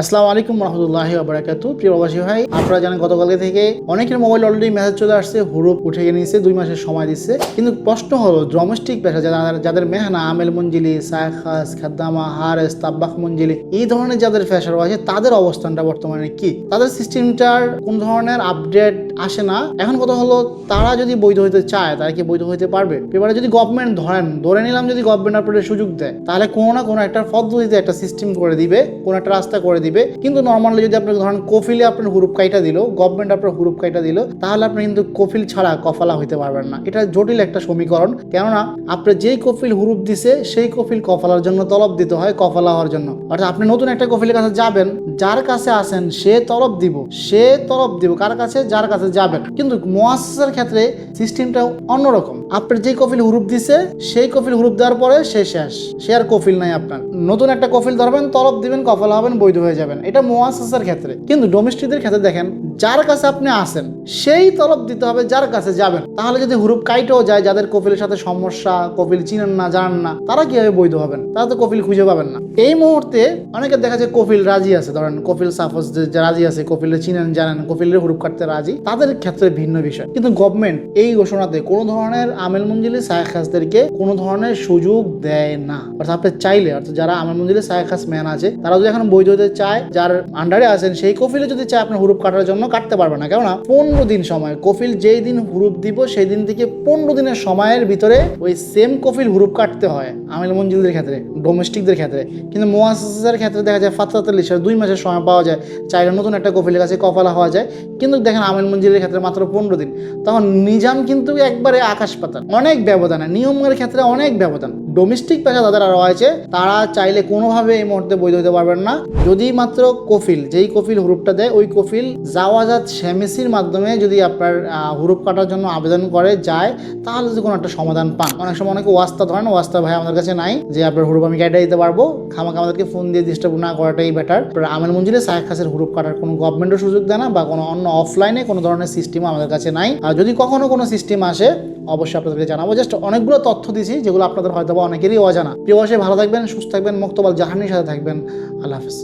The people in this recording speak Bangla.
আসসালামু আলাইকুম রহমতুল্লাহি আবরাকাতু প্রিয় প্রবাসী ভাই, আপনারা জানেন গতকালকে থেকে অনেকের মোবাইল অলরেডি মেসেজ চলে আসছে, হুরুপ উঠে গিয়ে নিয়েছে দুই মাসের সময় দিচ্ছে। কিন্তু প্রশ্ন হলো ডোমেস্টিক পেশা যারা যাদের মেহনা, আমেল মঞ্জিলি সায়খাস খাদ্দামা, হারেস তাব্বাক মঞ্জিলি, এই ধরনের যাদের ফ্যাশন আছে তাদের অবস্থানটা বর্তমানে কি? তাদের সিস্টেমটার কোন ধরনের আপডেট আসে না। এখন কথা হলো, তারা যদি বৈধ হইতে চায়, তারা কি বৈধ হইতে পারবে? এবারে যদি গভর্নমেন্ট ধরেন, ধরে নিলাম যদি গভর্নমেন্ট আপনাদের সুযোগ দেয়, তাহলে কোনো না কোনো একটা পদ্ধতিতে একটা সিস্টেম করে দিবে, কোনো একটা রাস্তা করে দিবে। কিন্তু নর্মালি যদি আপনাকে ধরেন কফিলে আপনার হুরুপ কাইটা দিল গভর্নমেন্ট আপনার হুরুপ কাইটা দিল, তাহলে আপনি কিন্তু কফিল ছাড়া কফালা হইতে পারবেন না। এটা জটিল একটা সমীকরণ। কেননা আপনার যেই কফিল হুরুপ দিছে, সেই কফিল কফালার জন্য তলব দিতে হয় কফালা হওয়ার জন্য। অর্থাৎ আপনি নতুন একটা কফিলের কাছে যাবেন, যার কাছে আসেন সে তলব দিব। সে তলব দিব কার কাছে? যার কাছে যাবেন। কিন্তু মোয়াসের ক্ষেত্রে সিস্টেমটা অন্যরকম। আপনার যে কফিল হুরুপ দিছে, সেই কফিল হুরুপ দেওয়ার পরে সে শেষ। সে আর কফিল নাই আপনার। নতুন একটা কফিল ধরবেন, তলব দিবেন, কফলা হবেন, বৈধ হয়ে যাবেন। এটা মোয়াসের ক্ষেত্রে। কিন্তু ডোমেস্টিকদের ক্ষেত্রে দেখেন, যার কাছে আপনি আসেন, সেই তলব দিতে হবে যার কাছে যাবেন। তাহলে যদি হুরুপ কাইটেও যায়, যাদের কপিলের সাথে সমস্যা, কপিল চিনেন না, জানেন না, তারা কীভাবে বৈধ হবেন? তারা তো কপিল খুঁজে পাবেন না। এই মুহূর্তে অনেকে দেখা যায় কফিল রাজি আছে। ধরেন কপিল যে রাজি আছে কফিলে চিনেন, জানেন, কপিলের হুরুপ কাটতে রাজি, তাদের ক্ষেত্রে ভিন্ন বিষয়। কিন্তু গভর্নমেন্ট এই ঘোষণাতে কোনো ধরনের আমেল মঞ্জিলি সায়খাসদেরকে কোনো ধরনের সুযোগ দেয় না। অর্থাৎ আপনি চাইলে, অর্থাৎ যারা আমেল মঞ্জিলি সায়খাস ম্যান আছে, তারা যদি এখন বৈধ হতে চায়, যার আন্ডারে আছেন, সেই কফিলে যদি চায়, আপনার হুরুপ কাটার জন্য কাটতে পারবে না। কেননা পনেরো দিন সময়, কফিল যেই দিন হুরুপ দিব, সেই দিন থেকে পনেরো দিনের সময়ের ভিতরে ওই সেম কফিল হুরুপ কাটতে হয়, আমেল মঞ্জিলদের ক্ষেত্রে ডোমেস্টিকদের ক্ষেত্রে। কিন্তু মোয়াসেসের ক্ষেত্রে দেখা যায় ফাতরাতাল্লিশ দুই মাসের সময় পাওয়া যায়, চাইলে নতুন একটা কফিলের কাছে কফালা হওয়া যায়। কিন্তু দেখেন আমেল মঞ্জিলের ক্ষেত্রে মাত্র পনেরো দিন। তখন নিজাম কিন্তু একবারে আকাশ পাতাল, অনেক ব্যবধান, নিয়মের ক্ষেত্রে অনেক ব্যবধান। ডোমেস্টিক পেশা যাদের রয়েছে তারা চাইলে কোনোভাবে এই মুহূর্তে বৈধ হতে পারবেন না। যদি মাত্র কফিল, যেই কফিল হুরুপটা দেয়, ওই কফিল জাওয়াজাত শ্যামেসির মাধ্যমে যদি আপনার হুরুপ কাটার জন্য আবেদন করে, যায়, তাহলে যদি কোনো একটা সমাধান পান। অনেক সময় অনেকে ওয়াস্তা ধরেন, ওয়াস্তা ভাই আমাদের কাছে নাই, যে আপনার হুরুপ আমি কেটে দিতে পারব, খামাকে আমাদেরকে ফোন দিয়ে ডিস্টার্ব না করাটাই বেটার আমের মঞ্জিলে সাহেব খাসের হুরুপ কাটার কোনো গভর্নমেন্টও সুযোগ দেয় না, বা কোনো অন্য অফলাইনে কোনো ধরনের সিস্টেম আমাদের কাছে নাই। আর যদি কখনো কোনো সিস্টেম আসে, অবশ্যই আপনাদেরকে জানাব। জাস্ট অনেকগুলো তথ্য দিছি, যেগুলো আপনাদের হয়তো অনেকেরই অজানা। প্রিয় ভালো থাকবেন সুস্থ থাকবেন মুক্তবাল জাহানির সাথে থাকবেন। আল্লাহ হাফিজ।